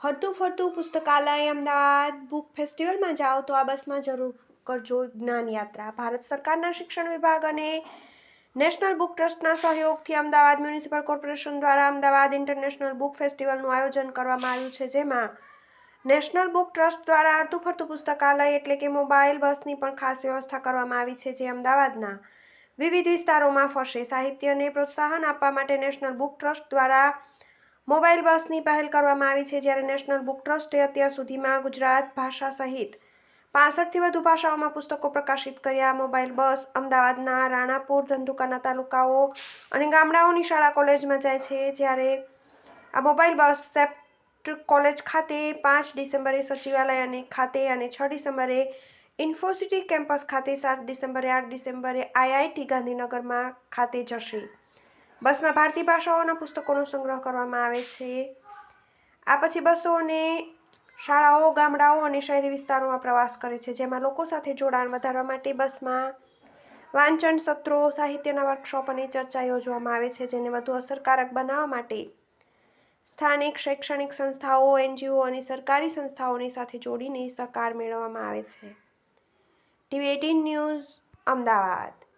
હરતું ફરતું પુસ્તકાલય અમદાવાદ બુક ફેસ્ટિવલમાં જાઓ તો આ બસમાં જરૂર કરજો જ્ઞાન યાત્રા. ભારત સરકારના શિક્ષણ વિભાગ અને નેશનલ બુક ટ્રસ્ટના સહયોગથી અમદાવાદ મ્યુનિસિપલ કોર્પોરેશન દ્વારા અમદાવાદ ઇન્ટરનેશનલ બુક ફેસ્ટિવલનું આયોજન કરવામાં આવ્યું છે, જેમાં નેશનલ બુક ટ્રસ્ટ દ્વારા હરતું ફરતું પુસ્તકાલય એટલે કે મોબાઈલ, બસની પણ ખાસ વ્યવસ્થા કરવામાં આવી છે, જે અમદાવાદના વિવિધ વિસ્તારોમાં ફરશે. સાહિત્યને પ્રોત્સાહન આપવા માટે નેશનલ બુક ટ્રસ્ટ દ્વારા મોબાઈલ બસની પહેલ કરવામાં આવી છે જ્યારે નેશનલ બુક ટ્રસ્ટે અત્યાર સુધીમાં ગુજરાત ભાષા સહિત પાસઠથી વધુ ભાષાઓમાં પુસ્તકો પ્રકાશિત કર્યા. મોબાઈલ બસ અમદાવાદના રાણાપુર, ધંધુકાના તાલુકાઓ અને ગામડાઓની શાળા કોલેજમાં જાય છે જ્યારે આ મોબાઈલ બસ સેપ્ટ કોલેજ ખાતે પાંચ ડિસેમ્બરે સચિવાલય ખાતે અને છ ડિસેમ્બરે ઇન્ફોસિટી કેમ્પસ ખાતે, સાત ડિસેમ્બરે, આઠ ડિસેમ્બરે આઈઆઈટી ગાંધીનગરમાં ખાતે જશે. બસમાં ભારતીય ભાષાઓના પુસ્તકોનો સંગ્રહ કરવામાં આવે છે. આ પછી બસોને શાળાઓ, ગામડાઓ અને શહેરી વિસ્તારોમાં પ્રવાસ કરે છે, જેમાં લોકો સાથે જોડાણ વધારવા માટે બસમાં વાંચન સત્રો, સાહિત્યના વર્કશોપ અને ચર્ચા યોજવામાં આવે છે, જેને વધુ અસરકારક બનાવવા માટે સ્થાનિક, શૈક્ષણિક સંસ્થાઓ, એનજીઓ અને સરકારી સંસ્થાઓની સાથે જોડીને સહકાર મેળવવામાં આવે છે. TV eighteen news, Ahmedabad.